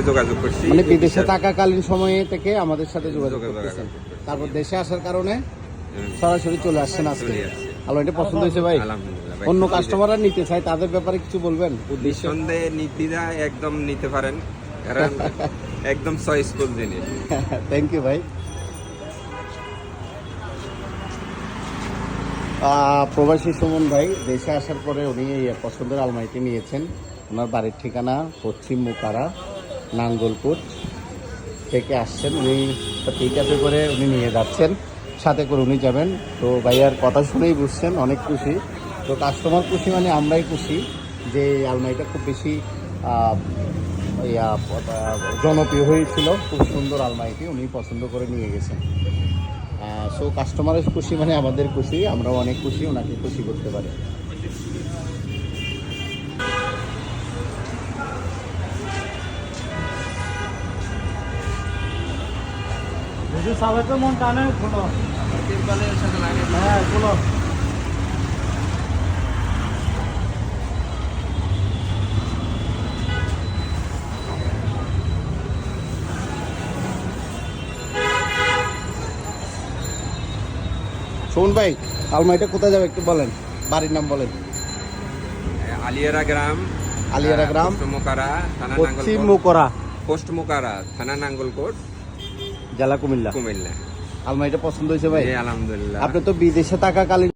যোগাযোগ করছি? মানে বিদেশে থাকাকালীন সময়ে থেকে আমাদের সাথে যোগাযোগ করতেছেন। তারপর দেশে আসার কারণে সরাসরি চলে আসছেন আজকে। আসছি। আলমারিটা পছন্দ হয়েছে ভাই। অন্য কাস্টমাররা নিতে চায় তাদের ব্যাপারে কিছু বলবেন? নিঃসন্দেহে নির্দ্বিধা একদম নিতে পারেন কারণ একদম চয়েসফুল জিনিস। থ্যাংক ইউ ভাই। প্রবাসী সুমন ভাই দেশে আসার পরে উনি পছন্দের আলমারিটি নিয়েছেন। ওনার বাড়ির ঠিকানা পশ্চিম মুকারা। নাঙ্গলপুর থেকে আসছেন। উনি পিকআপে করে উনি নিয়ে যাচ্ছেন। সাথে করে উনি যাবেন। তো ভাইয়ার কথা শুনেই বুঝছেন, অনেক খুশি। তো কাস্টমার খুশি মানে আমরাই খুশি যে আলমারিটা খুব বেশি জনপ্রিয় হয়েছিল। খুব সুন্দর আলমারিটি উনি পছন্দ করে নিয়ে গেছেন। সো কাস্টমারের খুশি মানে আমাদের খুশি, আমরাও অনেক খুশি, ওনাকে খুশি করতে পারি। সবাইকে মন টানে খুলো। হ্যাঁ খুলো। শোন ভাই আলমারিটা কোথায় যাবে একটু বলেন? বাড়ির নাম বলেন। আলিয়ারা গ্রাম আলিয়ারা গ্রাম, মোকারা থানা পশ্চিম মুকরা। পোস্ট মোকারা থানা নাঙ্গলকোট। জেলা কুমিল্লা। কুমিল্লা। আলমারিটা পছন্দ হয়েছে ভাই? আলহামদুলিল্লাহ। আপনি তো বিদেশে থাকাকালীন